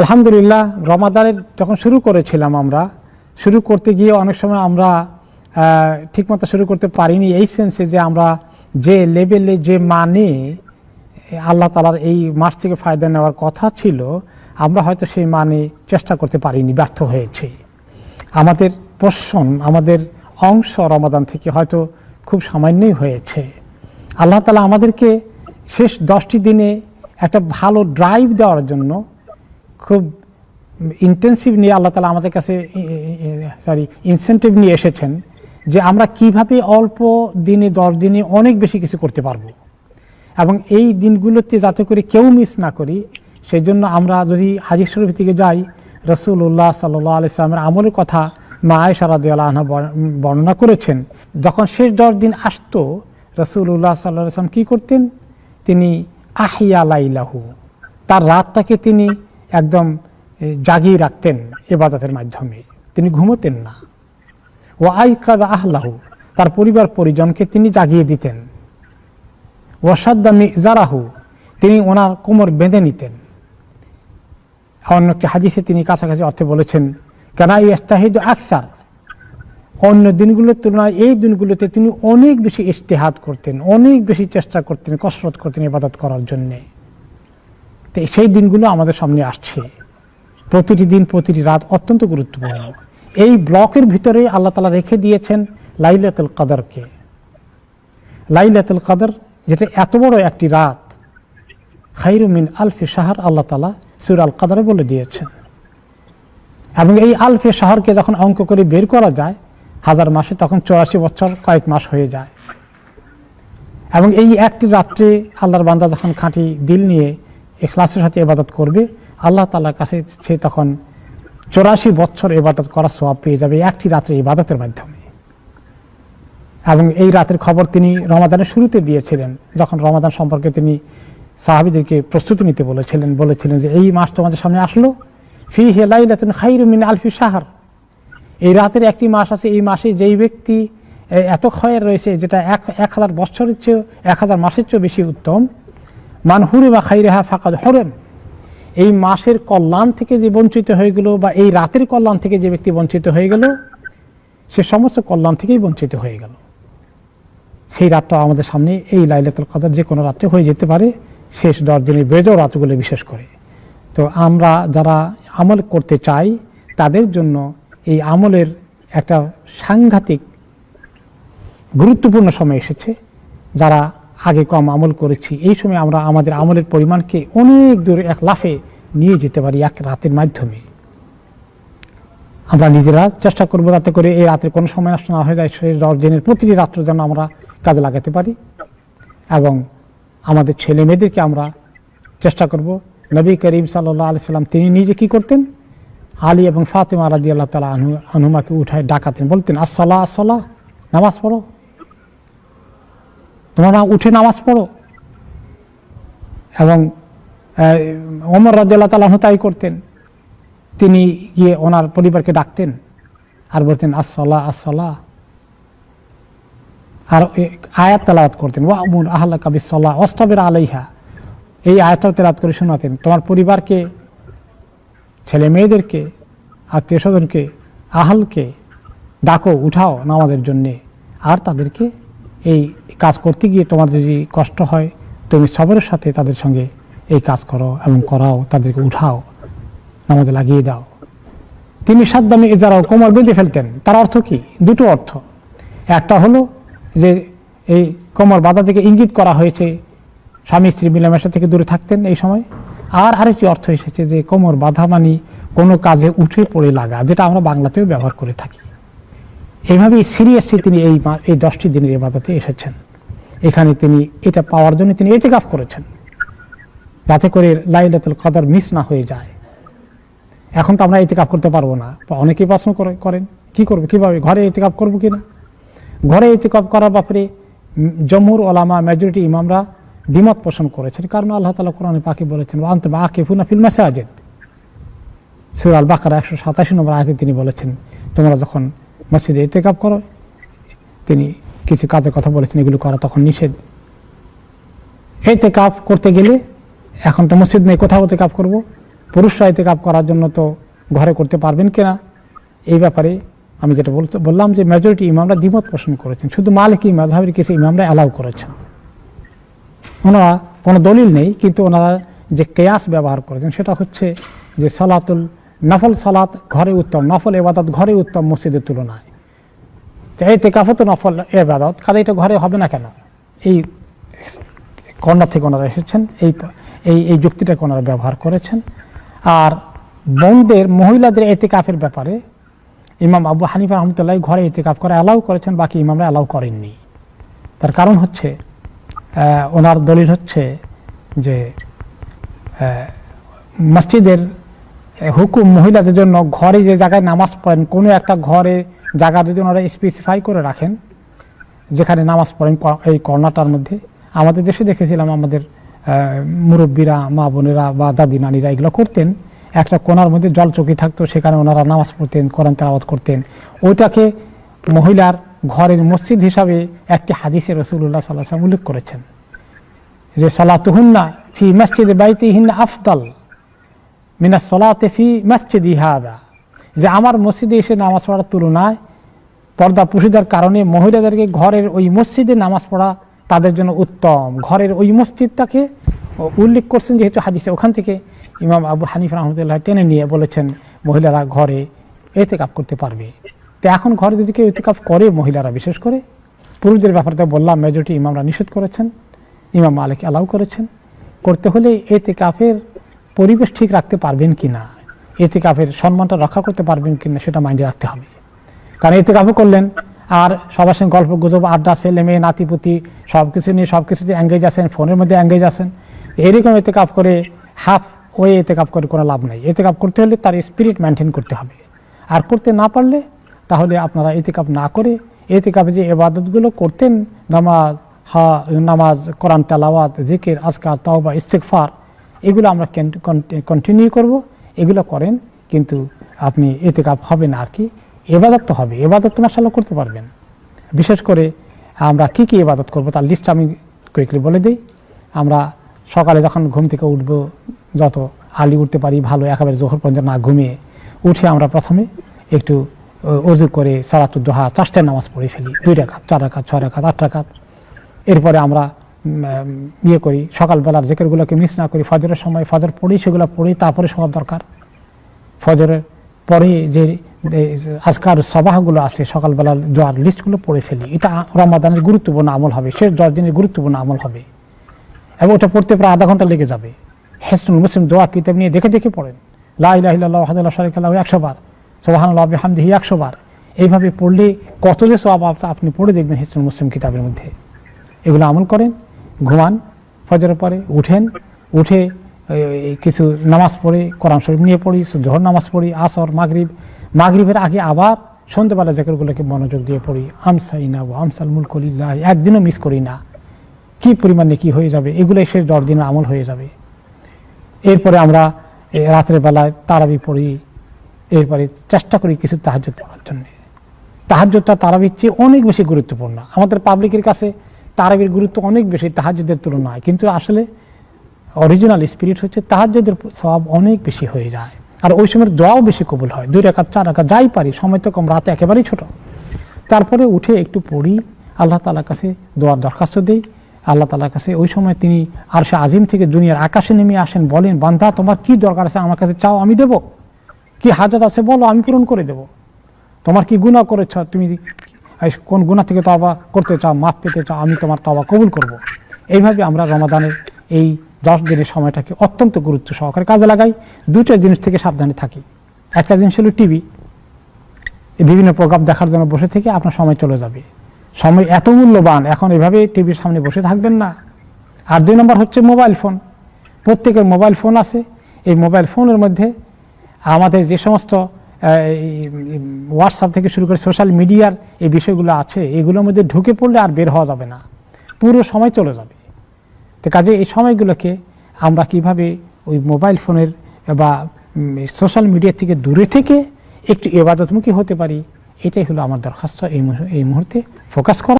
আলহামদুলিল্লাহ, রমাদানের যখন শুরু করেছিলাম আমরা, শুরু করতে গিয়ে অনেক সময় আমরা ঠিকমতো শুরু করতে পারিনি এই সেন্সে যে আমরা যে লেভেলে যে মানে আল্লাহ তালার এই মাস থেকে ফায়দা নেওয়ার কথা ছিল, আমরা হয়তো সেই মানে চেষ্টা করতে পারিনি, ব্যর্থ হয়েছে। আমাদের পোষণ আমাদের অংশ রমাদান থেকে হয়তো খুব সামান্যই হয়েছে। আল্লাহ তালা আমাদেরকে শেষ দশটি দিনে একটা ভালো ড্রাইভ দেওয়ার জন্য খুব ইন্টেন্সিভ নিয়ে আল্লাহ তালা আমাদের কাছে সরি ইনসেন্টিভ নিয়ে এসেছেন যে আমরা কীভাবে অল্প দিনে, দশ দিনে অনেক বেশি কিছু করতে পারব। এবং এই দিনগুলোতে যাতে করে কেউ মিস না করি সেই জন্য আমরা যদি হাজির শরীফ থেকে যাই রসুল্লাহ সাল্লাহ আলিয়ামের আমলের কথা মা আয়সা রাদিয়াল্লাহু আনহা বর্ণনা করেছেন, যখন শেষ দশ দিন আসতো রসুল্লাহ সাল্লাহ আসলাম কী করতেন? তিনি আহিয়া লাইলাহু, তার রাতটাকে তিনি একদম জাগিয়ে রাখতেন এবাদতের মাধ্যমে। তিনি ঘুমোতেন না। ও আইকাদ আহলাহু, তার পরিবার পরিজনকে তিনি জাগিয়ে দিতেন। ওয়াসাদ্দা মিজারাহু, তিনি ওনার কোমর বেঁধে নিতেন। অন্য একটি হাদিসে তিনি কাছাকাছি অর্থে বলেছেন, কেনা ইস্তাহিদ আকসার। অন্য দিনগুলোর তুলনায় এই দিনগুলোতে তিনি অনেক বেশি ইস্তেহাদ করতেন, অনেক বেশি চেষ্টা করতেন, কসরত করতেন ইবাদত করার জন্যে। তো সেই দিনগুলো আমাদের সামনে আসছে। প্রতিটি দিন, প্রতিটি রাত অত্যন্ত গুরুত্বপূর্ণ। এই ব্লকের ভিতরে আল্লাহ তালা রেখে দিয়েছেন লাইলাতুল কাদরকে। লাইলাতুল কাদর, যেটা এত বড় একটি রাত খাইরুমিন আলফি শাহর আল্লাহ তালা সুর আল কাদরে বলে দিয়েছেন। এবং এই আলফে শাহরকে যখন অঙ্ক করে বের করা যায়, হাজার মাসে তখন চৌরাশি বছর, কয়েক মাস হয়ে যায়। এবং এই একটি রাত্রে আল্লাহর বান্দা যখন খাঁটি দিল নিয়ে এখলাসের সাথে ইবাদত করবে, আল্লাহ তালার কাছে সে তখন চৌরাশি বছর এবাদত করার সওয়াব পেয়ে যাবে একটি রাত্রে ইবাদতের মাধ্যমে। এবং এই রাতের খবর তিনি রমাদানের শুরুতে দিয়েছিলেন, যখন রমাদান সম্পর্কে তিনি সাহাবিদেরকে প্রস্তুতি নিতে বলেছিলেন বলেছিলেন যে এই মাস তোমাদের সামনে আসলো ফি হেলাইলাতুন খাইরু মিন আলফি সাহার এই রাতের একটি মাস আছে, এই মাসে যেই ব্যক্তি এত ক্ষয়ের রয়েছে, যেটা এক এক হাজার বছরের চেয়েও, এক হাজার মাসের চেয়েও বেশি উত্তম মান হুরে বা খাইরেহা ফাঁকাদ হরেন। এই মাসের কল্যাণ থেকে যে বঞ্চিত হয়ে গেল বা এই রাতের কল্যাণ থেকে যে ব্যক্তি বঞ্চিত হয়ে গেল, সে সমস্ত কল্যাণ থেকেই বঞ্চিত হয়ে গেল। সেই রাতটা আমাদের সামনে এই লাইলাতুল কাদার যে কোনো রাত্রে হয়ে যেতে পারে, শেষ দশ দিনের বেজও রাতগুলো বিশেষ করে। তো আমরা যারা আমল করতে চাই, তাদের জন্য এই আমলের একটা সাংঘাতিক গুরুত্বপূর্ণ সময় এসেছে। যারা আগে কম আমল করেছি। এই সময় আমরা আমাদের আমলের পরিমাণকে অনেক দূরে এক লাফে নিয়ে যেতে পারি এক রাতের মাধ্যমে। আমরা নিজেরা চেষ্টা করব যাতে করে এই রাতের কোনো সময় নষ্ট না হয়ে যায় সেই দিনের প্রতিটি রাত্র যেন আমরা কাজে লাগাতে পারি। এবং আমাদের ছেলে মেয়েদেরকে আমরা চেষ্টা করব। নবী করিম সাল্লাহ আলি সাল্লাম তিনি নিজে কি করতেন? আলী এবং ফাতেমা রাদি আল্লাহ তালা আনহু, আনহুমাকে উঠায় ডাকাতেন। বলতেন, আসসালাহ আসসালাহ, নামাজ পড়ো। তোমরা উঠে নামাজ পড়ো। এবং আহ, ওমর রাজি আল্লাহ তালা তাই করতেন। তিনি গিয়ে ওনার পরিবারকে ডাকতেন আর বলতেন আসসালাহ আসসালাহ। আর আয়াত তেলাওয়াত করতেন ওয়া ওয়ামুর আহ্লা কাবিসাল্লাহ অস্তবের আলাইহা। এই আয়াতটাও তেলাওয়াত করে শোনাতেন। তোমার পরিবারকে ছেলে মেয়েদেরকে আত্মীয় স্বজনকে আহলকে ডাকো উঠাও নামাজের জন্যে। আর তাদেরকে এই কাজ করতে গিয়ে তোমার যদি কষ্ট হয়, তুমি সবরের সাথে তাদের সঙ্গে এই কাজ করো এবং করাও, তাদেরকে উঠাও, নামাজে লাগিয়ে দাও। তিনি সাদ্দামে এজারাও কোমর বেঁধে ফেলতেন। তার অর্থ কি? দুটো অর্থ। একটা হলো যে এই কোমর বাধা থেকে ইঙ্গিত করা হয়েছে, স্বামী স্ত্রী মিলামেশা থেকে দূরে থাকতেন এই সময়। আর আরেকটি অর্থ এসেছে যে কোমর বাধা মানি কোনো কাজে উঠে পড়ে লাগা, যেটা আমরা বাংলাতেও ব্যবহার করে থাকি। এইভাবেই সিরিয়াসলি তিনি এই এই দশটি দিনের ইবাদতে এসেছেন। এখানে তিনি এটা পাওয়ার জন্য তিনি এতেকাফ করেছেন। যাতে করে লাইলাতুল কদর মিস না হয়ে যায়। এখন তো আমরা এতেকাফ করতে পারব না। অনেকেই প্রশ্ন করে করেন কি করব কীভাবে ঘরে এতেকাফ করব কিনা? ঘরে এতেকাফ করার ব্যাপারে উম, জমহুর ওলামা মেজরিটি ইমামরা দ্বিমত পোষণ করেছেন। কারণ আল্লাহ তালা কোরআনে পাকে বলেছেন আন্ত বা আকে ফুনা ফিল মাসাজেদ। সুরাল বাকার একশো সাতাশি নম্বর আয়তে তিনি বলেছেন তোমরা যখন মসজিদে এতেকাফ করো। তিনি কিছু কাজের কথা বলেছেন, এগুলো করা তখন নিষেধ। এতেকাফ করতে গেলে এখন তো মসজিদ নেই, কোথাও এতেকাফ করব? পুরুষরা এতেকাপ করার জন্য তো ঘরে করতে পারবেন কিনা? এই ব্যাপারে আমি যেটা বলতে বললাম যে মেজরিটি ইমামরা দ্বিমত পোষণ করেছেন। শুধু মালিকি মাঝহাবের কিছু ইমামরা অ্যালাউ করেছেন। ওনারা কোনো দলিল নেই, কিন্তু ওনারা যে কেয়াস ব্যবহার করেছেন, সেটা হচ্ছে যে সালাতুল নফল সালাত ঘরে উত্তম, নফল এবাদত ঘরে উত্তম মসজিদের তুলনায়। তো এই তেকাফত নফল এবাদত কাজে এটা ঘরে হবে না কেন? এই কর্ণা থেকে ওনারা এসেছেন, এই এই এই যুক্তিটাকে ওনারা ব্যবহার করেছেন। আর বোনদের মহিলাদের এতেকাফের ব্যাপারে ইমাম আবু হানিফা রহমতুল্লাহ ঘরে এতেকাফ করে অ্যালাউ করেছেন, বাকি ইমামরা অ্যালাউ করেননি। তার কারণ হচ্ছে ওনার দলিল হচ্ছে যে মসজিদের হুকুম মহিলাদের জন্য ঘরে যে জায়গায় নামাজ পড়েন, কোনো একটা ঘরে জায়গা যদি ওনারা স্পেসিফাই করে রাখেন, যেখানে নামাজ পড়েন এই কর্নাটার মধ্যে, আমাদের দেশে দেখেছিলাম আমাদের মুরব্বীরা, মা বোনেরা বা দাদি নানিরা এগুলো করতেন, একটা কোনার মধ্যে জল চকি থাকতো, সেখানে ওনারা নামাজ পড়তেন, কোরআন তেলাওয়াত করতেন। ওইটাকে মহিলার ঘরের মসজিদ হিসাবে একটি হাদিসে রসুল্লাহ সাল্লাহ উল্লেখ করেছেন, যে সলাতুহুন্না ফি মসজিদ বাইতিহিন্না আফদাল। মিনা সলাতে ফি মসজিদ ইহাদা যে আমার মসজিদে এসে নামাজ পড়ার তুলনায় পর্দা পুষিদার কারণে মহিলাদেরকে ঘরের ওই মসজিদে নামাজ পড়া তাদের জন্য উত্তম। ঘরের ওই মসজিদটাকে উল্লেখ করছেন যেহেতু হাদিসে ওখান থেকে ইমাম আবু হানিফ রহমতুল্লাহ টেনে নিয়ে বলেছেন, মহিলারা ঘরে এতে কাপ করতে পারবে। তো এখন ঘরে যদি কেউ এতে কাপ করে মহিলারা, বিশেষ করে পুরুষদের ব্যাপারটা বললাম, মেজরিটি ইমামরা নিষেধ করেছেন, ইমাম মালিক অ্যালাউ করেছেন। করতে হলে এতে কাফের পরিবেশ ঠিক রাখতে পারবেন কি না এতে কাফের সম্মানটা রক্ষা করতে পারবেন কি না সেটা মাইন্ডে রাখতে হবে। কারণ এতে করলেন, আর সবার সঙ্গে গল্প, গুজব, আড্ডা ছেলে মেয়ে নাতিপুতি সব কিছু নিয়ে সব কিছুতে অ্যাঙ্গেজ আছেন, ফোনের মধ্যে অ্যাঙ্গেজ আছেন, এরকম এতে কাপ করে হাফ ওয়ে এতে কাপ করে কোনো লাভ নাই। এতে কাপ করতে হলে তার স্পিরিট মেনটেন করতে হবে। আর করতে না পারলে, তাহলে আপনারা এতে কাপ না করে এতে কাপে যে এবাদতগুলো করতেন, নামাজ হা নামাজ, কোরআন, তেলাওয়াত, জিকির, আজকার, তাওবা ইস্তেকফার এগুলো আমরা কন্টিনিউ করব, এগুলো করেন, কিন্তু আপনি এতে কাপ হবে না আর কি, এবাদত তো হবে, এবাদত তো মাসাল্লাহ করতে পারবেন। বিশেষ করে আমরা কি কি ইবাদত করব তার লিস্ট আমি কুইকলি বলে দিই। আমরা সকালে যখন ঘুম থেকে উঠব, যত আলি উঠতে পারি, ভালো, একেবারে জোহর পর্যন্ত না ঘুমিয়ে উঠে আমরা প্রথমে একটু অজু করে সারাতুর দোহা চারটায় নামাজ পড়ে ফেলি। দুই রাখাত, চার রাখাত, ছয় রাখাত, আট রাখাত। এরপরে আমরা ইয়ে করি সকালবেলার জেকেরগুলোকে মিস না করি, ফজরের সময় ফজর পড়ি, সেগুলো পড়ি, তারপরে সবার দরকার। ফজরের পরে যে আজকার সবাহগুলো আছে, সকালবেলার দোয়ার লিস্টগুলো পড়ে ফেলি। এটা রমাদানের গুরুত্বপূর্ণ আমল হবে, শেষ দশ দিনের গুরুত্বপূর্ণ আমল হবে। এবং ওটা পড়তে প্রায় আধা ঘণ্টা লেগে যাবে। হেসনুল মুসলিম দোয়া কিতাব নিয়ে দেখে দেখে পড়েন। লাহ শরিক আল্লাহ একশো বার। সোহান হামদিহি একশো বার। এইভাবে পড়লে কত যে সব আপনি পড়ে দেখবেন হেসনুল মুসলিম কিতাবের মধ্যে। এগুলো আমল করেন ঘুমান, ফজরের পরে উঠেন, উঠে কিছু নামাজ পড়ে, কোরআন শরীফ নিয়ে পড়ি, জোহর নামাজ পড়ি, আসর, মাগরিব, মাগরিবের আগে আবার সন্ধ্যেবেলা জায়গাগুলোকে মনোযোগ দিয়ে পড়ি আমসাই না আমসাল মুলকলিল্লাহ একদিনও মিস করি না। কি পরিমাণে কি হয়ে যাবে, এগুলোই শেষ দশ দিনের আমল হয়ে যাবে। এরপরে আমরা রাতের বেলায় তারাবি পড়ি, এরপরে চেষ্টা করি কিছু তাহাজ্য পড়ার জন্য। তাহাজ্যটা তারাবির চেয়ে অনেক বেশি গুরুত্বপূর্ণ। আমাদের পাবলিকের কাছে তারাবির গুরুত্ব অনেক বেশি তাহাজ্যদের তুলনায়। কিন্তু আসলে অরিজিনাল স্পিরিট হচ্ছে তাহাজ্যদের সব অনেক বেশি হয়ে যায়। আর ওই সময় দোয়াও বেশি কবুল হয়। দুই রেখা চার রেখা যাই পারি, সময় তো কম, রাতে একেবারেই ছোট। তারপরে উঠে একটু পড়ি, আল্লাহ তালার কাছে দোয়ার দরখাস্ত দিই। আল্লাহ তালার কাছে ওই সময় তিনি আর সে আজিম থেকে দুনিয়ার আকাশে নেমে আসেন, বলেন বান্ধা তোমার কি দরকার আছে? আমার কাছে চাও, আমি দেব? কি হাজত আছে বলো, আমি পূরণ করে দেব। তোমার কি গুণা করেছ? তুমি কোন গুণা থেকে তবা করতে চাও মাপ পেতে চাও, আমি তোমার তবা কবুল করব। এইভাবে আমরা রমাদানের এই দশ দিনের সময়টাকে অত্যন্ত গুরুত্ব সহকারে কাজে লাগাই। দুটো জিনিস থেকে সাবধানে থাকি। একটা জিনিস হলো টিভি। বিভিন্ন প্রোগ্রাম দেখার জন্য বসে থেকে আপনার সময় চলে যাবে। সময় এত মূল্যবান, এখন এভাবে টিভির সামনে বসে থাকবেন না। আর দুই নম্বর হচ্ছে মোবাইল ফোন। প্রত্যেকের মোবাইল ফোন আছে। এই মোবাইল ফোনের মধ্যে আমাদের যে সমস্ত হোয়াটসঅ্যাপ থেকে শুরু করে সোশ্যাল মিডিয়ার এই বিষয়গুলো আছে, এগুলোর মধ্যে ঢুকে পড়লে আর বের হওয়া যাবে না। পুরো সময় চলে যাবে। তো কাজে এই সময়গুলোকে আমরা কীভাবে ওই মোবাইল ফোনের বা সোশ্যাল মিডিয়া থেকে দূরে থেকে একটু এবাদতমুখী হতে পারি, এটাই হলো আমার দরখাস্ত এই মুহূর্তে ফোকাস করা।